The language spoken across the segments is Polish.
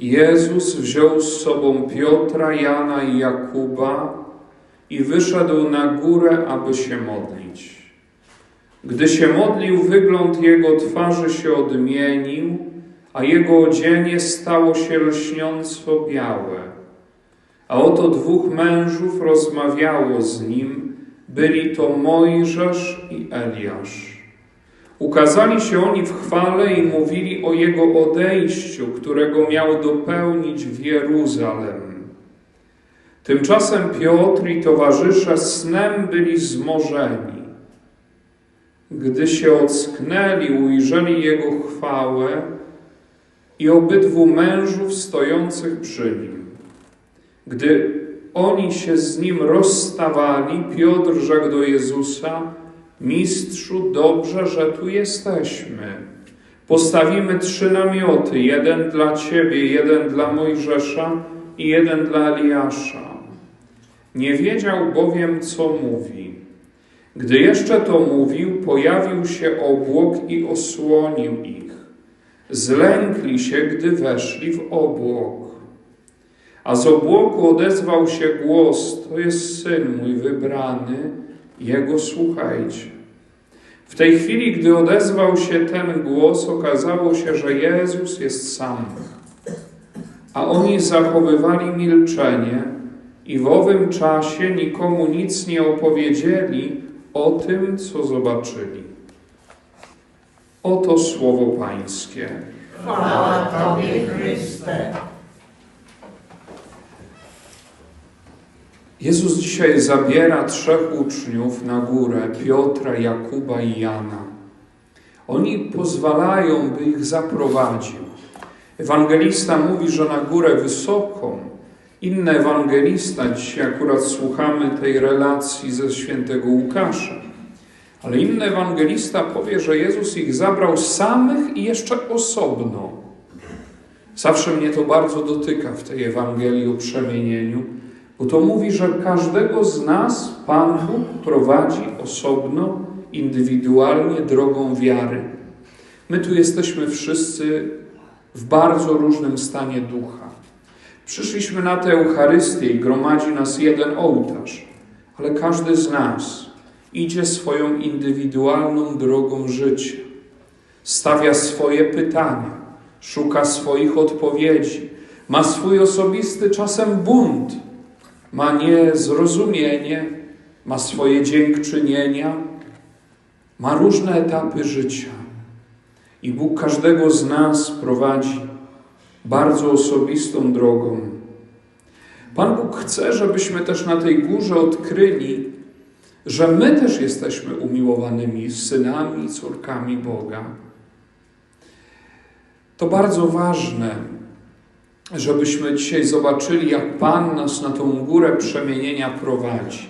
Jezus wziął z sobą Piotra, Jana i Jakuba i wyszedł na górę, aby się modlić. Gdy się modlił, wygląd jego twarzy się odmienił, a jego odzienie stało się lśniąco białe. A oto dwóch mężów rozmawiało z nim, byli to Mojżesz i Eliasz. Ukazali się oni w chwale i mówili o jego odejściu, którego miał dopełnić w Jeruzalem. Tymczasem Piotr i towarzysze snem byli zmorzeni. Gdy się ocknęli, ujrzeli jego chwałę i obydwu mężów stojących przy nim. Gdy oni się z nim rozstawali, Piotr rzekł do Jezusa: Mistrzu, dobrze, że tu jesteśmy. Postawimy trzy namioty: jeden dla ciebie, jeden dla Mojżesza i jeden dla Eliasza. Nie wiedział bowiem, co mówi. Gdy jeszcze to mówił, pojawił się obłok i osłonił ich. Zlękli się, gdy weszli w obłok. A z obłoku odezwał się głos: To jest syn mój wybrany, jego słuchajcie. W tej chwili, gdy odezwał się ten głos, okazało się, że Jezus jest sam. A oni zachowywali milczenie i w owym czasie nikomu nic nie opowiedzieli o tym, co zobaczyli. Oto słowo Pańskie. Chwała Tobie, Chryste. Jezus dzisiaj zabiera trzech uczniów na górę Piotra, Jakuba i Jana. Oni pozwalają, by ich zaprowadził. Ewangelista mówi, że na górę wysoką. Inny ewangelista, dzisiaj akurat słuchamy tej relacji ze świętego Łukasza. Ale inny ewangelista powie, że Jezus ich zabrał samych i jeszcze osobno. Zawsze mnie to bardzo dotyka w tej Ewangelii o przemienieniu, bo to mówi, że każdego z nas Pan Bóg prowadzi osobno, indywidualnie drogą wiary. My tu jesteśmy wszyscy w bardzo różnym stanie ducha. Przyszliśmy na tę Eucharystię i gromadzi nas jeden ołtarz, ale każdy z nas idzie swoją indywidualną drogą życia. Stawia swoje pytania, szuka swoich odpowiedzi, ma swój osobisty czasem bunt, ma niezrozumienie, ma swoje dziękczynienia, ma różne etapy życia. I Bóg każdego z nas prowadzi bardzo osobistą drogą. Pan Bóg chce, żebyśmy też na tej górze odkryli, że my też jesteśmy umiłowanymi synami i córkami Boga. To bardzo ważne, żebyśmy dzisiaj zobaczyli, jak Pan nas na tą górę przemienienia prowadzi.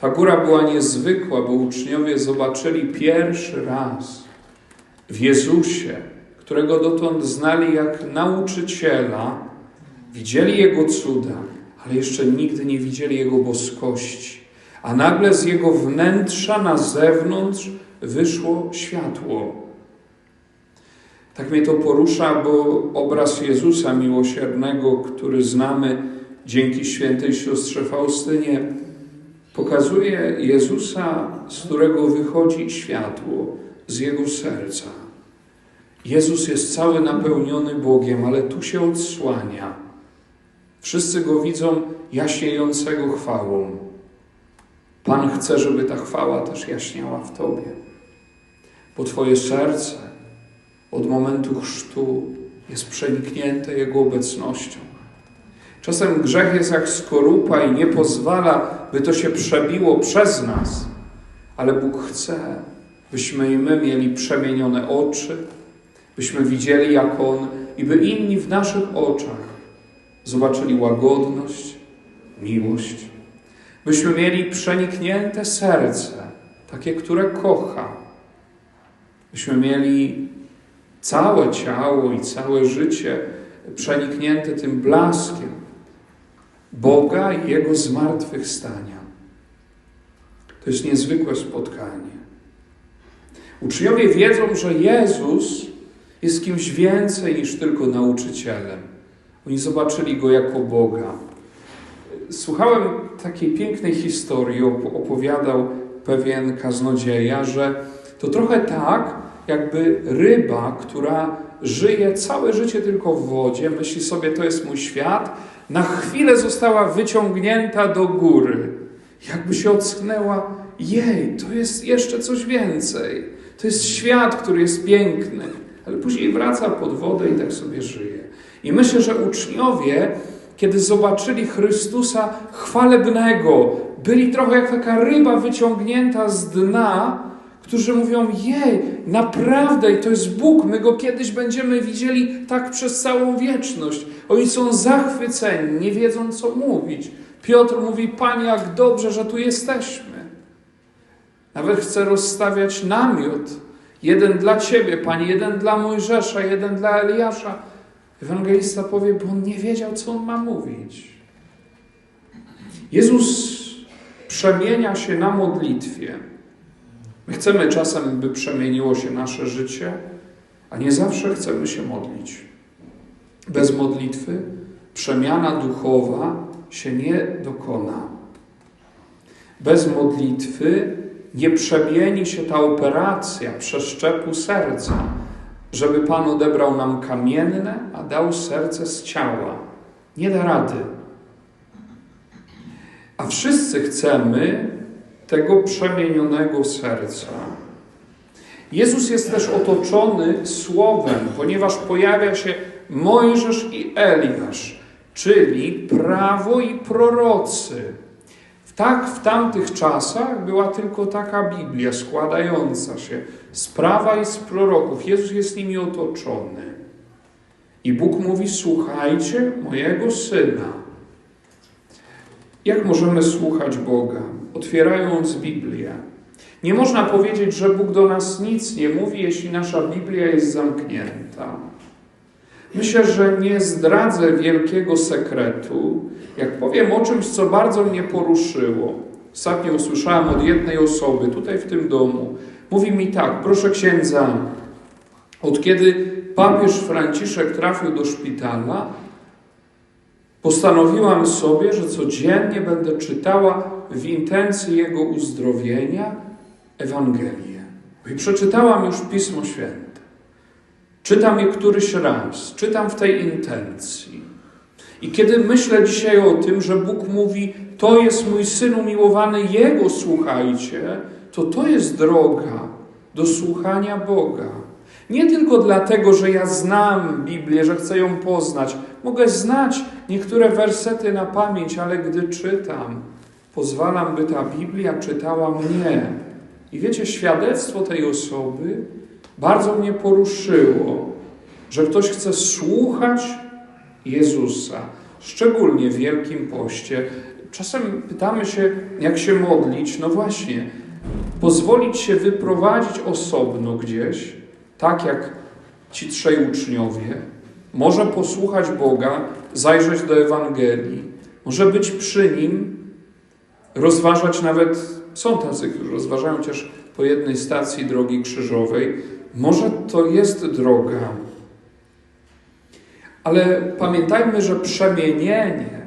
Ta góra była niezwykła, bo uczniowie zobaczyli pierwszy raz w Jezusie, którego dotąd znali jak nauczyciela, widzieli Jego cuda, ale jeszcze nigdy nie widzieli Jego boskości. A nagle z Jego wnętrza na zewnątrz wyszło światło. Tak mnie to porusza, bo obraz Jezusa miłosiernego, który znamy dzięki świętej siostrze Faustynie, pokazuje Jezusa, z którego wychodzi światło, z Jego serca. Jezus jest cały napełniony Bogiem, ale tu się odsłania. Wszyscy Go widzą jaśniejącego chwałą. Pan chce, żeby ta chwała też jaśniała w Tobie, bo Twoje serce od momentu chrztu jest przeniknięte Jego obecnością. Czasem grzech jest jak skorupa i nie pozwala, by to się przebiło przez nas, ale Bóg chce, byśmy i my mieli przemienione oczy, byśmy widzieli jak On i by inni w naszych oczach zobaczyli łagodność, miłość, byśmy mieli przeniknięte serce, takie, które kocha, byśmy mieli całe ciało i całe życie przeniknięte tym blaskiem Boga i Jego zmartwychwstania. To jest niezwykłe spotkanie. Uczniowie wiedzą, że Jezus jest kimś więcej niż tylko nauczycielem, Oni zobaczyli Go jako Boga. Słuchałem takiej pięknej historii, opowiadał pewien kaznodzieja, że to trochę tak, jakby ryba, która żyje całe życie tylko w wodzie, myśli sobie, to jest mój świat, na chwilę została wyciągnięta do góry. Jakby się ocknęła, jej, to jest jeszcze coś więcej. To jest świat, który jest piękny, ale później wraca pod wodę i tak sobie żyje. I myślę, że uczniowie, kiedy zobaczyli Chrystusa chwalebnego, byli trochę jak taka ryba wyciągnięta z dna, którzy mówią: Jej, naprawdę, to jest Bóg, my go kiedyś będziemy widzieli tak przez całą wieczność. Oni są zachwyceni, nie wiedzą co mówić. Piotr mówi: Panie, jak dobrze, że tu jesteśmy. Nawet chce rozstawiać namiot. Jeden dla Ciebie, Panie, jeden dla Mojżesza, jeden dla Eliasza. Ewangelista powie, bo on nie wiedział, co on ma mówić. Jezus przemienia się na modlitwie. My chcemy czasem, by przemieniło się nasze życie, a nie zawsze chcemy się modlić. Bez modlitwy przemiana duchowa się nie dokona. Bez modlitwy nie przemieni się ta operacja przeszczepu serca, żeby Pan odebrał nam kamienne, a dał serce z ciała. Nie da rady. A wszyscy chcemy tego przemienionego serca. Jezus jest też otoczony słowem, ponieważ pojawia się Mojżesz i Eliasz, czyli prawo i prorocy. Tak w tamtych czasach była tylko taka Biblia składająca się z prawa i z proroków. Jezus jest nimi otoczony. I Bóg mówi: Słuchajcie mojego syna. Jak możemy słuchać Boga? Otwierając Biblię. Nie można powiedzieć, że Bóg do nas nic nie mówi, jeśli nasza Biblia jest zamknięta. Myślę, że nie zdradzę wielkiego sekretu, jak powiem o czymś, co bardzo mnie poruszyło. Ostatnio usłyszałem od jednej osoby tutaj w tym domu. Mówi mi tak, proszę księdza, od kiedy papież Franciszek trafił do szpitala, postanowiłam sobie, że codziennie będę czytała w intencji jego uzdrowienia Ewangelię. I przeczytałam już Pismo Święte. Czytam je któryś raz, czytam w tej intencji. I kiedy myślę dzisiaj o tym, że Bóg mówi, to jest mój syn umiłowany, jego słuchajcie, to to jest droga do słuchania Boga. Nie tylko dlatego, że ja znam Biblię, że chcę ją poznać. Mogę znać niektóre wersety na pamięć, ale gdy czytam, pozwalam, by ta Biblia czytała mnie. I wiecie, świadectwo tej osoby bardzo mnie poruszyło, że ktoś chce słuchać Jezusa, szczególnie w Wielkim Poście. Czasem pytamy się, jak się modlić. No właśnie, pozwolić się wyprowadzić osobno gdzieś, tak jak ci trzej uczniowie, może posłuchać Boga, zajrzeć do Ewangelii, może być przy Nim, rozważać nawet, są tacy, którzy rozważają chociaż po jednej stacji drogi krzyżowej, może to jest droga. Ale pamiętajmy, że przemienienie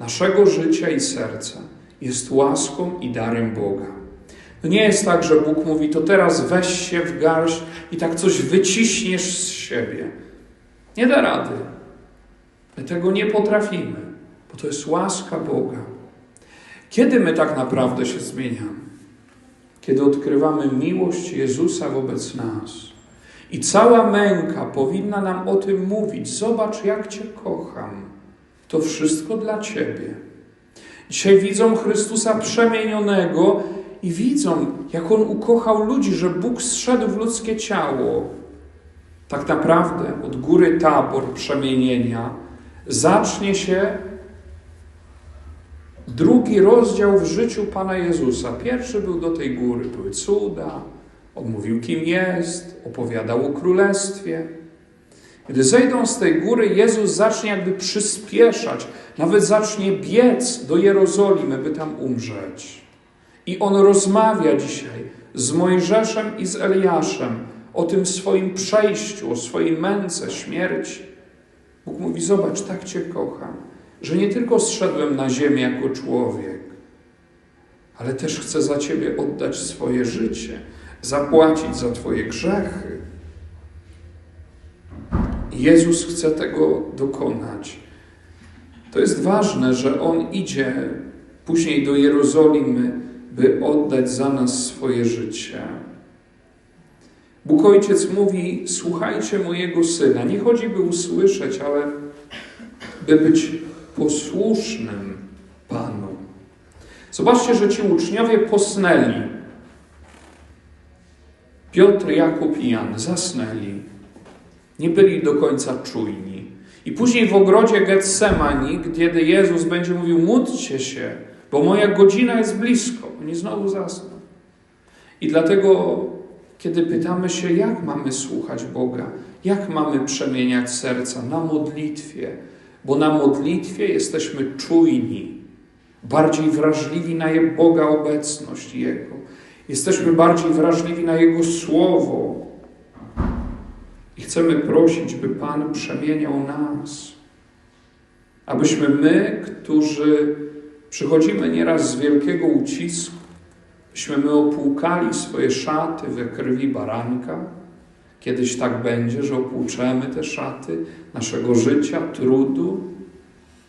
naszego życia i serca jest łaską i darem Boga. To nie jest tak, że Bóg mówi, to teraz weź się w garść i tak coś wyciśniesz z siebie. Nie da rady. My tego nie potrafimy, bo to jest łaska Boga. Kiedy my tak naprawdę się zmieniamy? Kiedy odkrywamy miłość Jezusa wobec nas. I cała męka powinna nam o tym mówić. Zobacz, jak Cię kocham. To wszystko dla Ciebie. Dzisiaj widzą Chrystusa przemienionego i widzą, jak On ukochał ludzi, że Bóg zszedł w ludzkie ciało. Tak naprawdę od góry tabor przemienienia zacznie się drugi rozdział w życiu Pana Jezusa. Pierwszy był do tej góry, były cuda, on mówił, kim jest, opowiadał o królestwie. Gdy zejdą z tej góry, Jezus zacznie jakby przyspieszać, nawet zacznie biec do Jerozolimy, by tam umrzeć. I on rozmawia dzisiaj z Mojżeszem i z Eliaszem o tym swoim przejściu, o swojej męce, śmierci. Bóg mówi: Zobacz, tak Cię kocham, że nie tylko zszedłem na ziemię jako człowiek, ale też chcę za Ciebie oddać swoje życie, zapłacić za Twoje grzechy. Jezus chce tego dokonać. To jest ważne, że On idzie później do Jerozolimy, by oddać za nas swoje życie. Bóg Ojciec mówi: Słuchajcie mojego syna. Nie chodzi, by usłyszeć, ale by być posłusznym Panu. Zobaczcie, że ci uczniowie posnęli. Piotr, Jakub i Jan zasnęli. Nie byli do końca czujni. I później w ogrodzie Getsemani, kiedy Jezus będzie mówił: Módlcie się, bo moja godzina jest blisko. Oni znowu zasną. I dlatego, kiedy pytamy się, jak mamy słuchać Boga, jak mamy przemieniać serca na modlitwie, bo na modlitwie jesteśmy czujni, bardziej wrażliwi na Boga obecność Jego. Jesteśmy bardziej wrażliwi na Jego Słowo. I chcemy prosić, by Pan przemieniał nas. Abyśmy my, którzy przychodzimy nieraz z wielkiego ucisku, byśmy my opłukali swoje szaty we krwi baranka. Kiedyś tak będzie, że opłuczemy te szaty naszego życia, trudu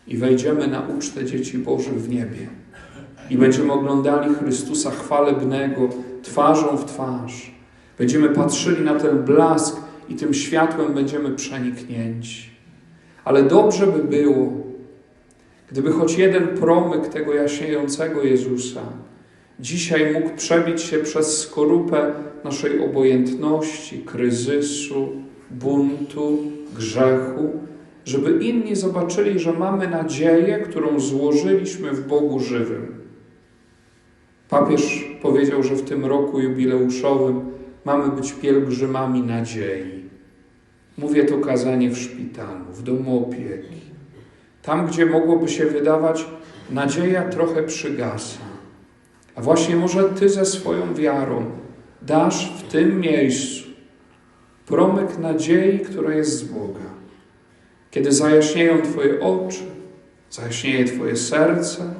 i wejdziemy na ucztę dzieci Bożych w niebie. I będziemy oglądali Chrystusa chwalebnego twarzą w twarz. Będziemy patrzyli na ten blask i tym światłem będziemy przeniknięci. Ale dobrze by było, gdyby choć jeden promyk tego jaśniejącego Jezusa dzisiaj mógł przebić się przez skorupę naszej obojętności, kryzysu, buntu, grzechu, żeby inni zobaczyli, że mamy nadzieję, którą złożyliśmy w Bogu żywym. Papież powiedział, że w tym roku jubileuszowym mamy być pielgrzymami nadziei. Mówię to kazanie w szpitalu, w domu opieki. Tam, gdzie mogłoby się wydawać, nadzieja trochę przygasa. A właśnie może Ty ze swoją wiarą dasz w tym miejscu promyk nadziei, która jest z Boga. Kiedy zajaśnieją Twoje oczy, zajaśnieje Twoje serce,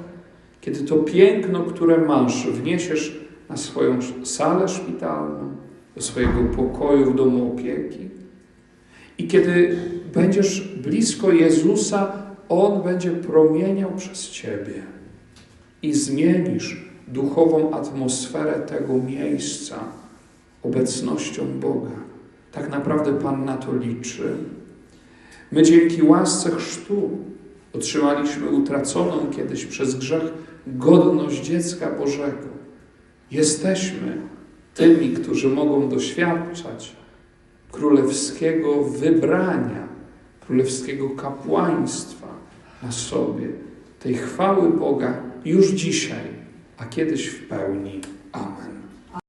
kiedy to piękno, które masz, wniesiesz na swoją salę szpitalną, do swojego pokoju w domu opieki. I kiedy będziesz blisko Jezusa, On będzie promieniał przez Ciebie i zmienisz duchową atmosferę tego miejsca obecnością Boga. Tak naprawdę Pan na to liczy. My dzięki łasce chrztu otrzymaliśmy utraconą kiedyś przez grzech godność dziecka Bożego. Jesteśmy tymi, którzy mogą doświadczać królewskiego wybrania, królewskiego kapłaństwa na sobie, tej chwały Boga już dzisiaj, a kiedyś w pełni.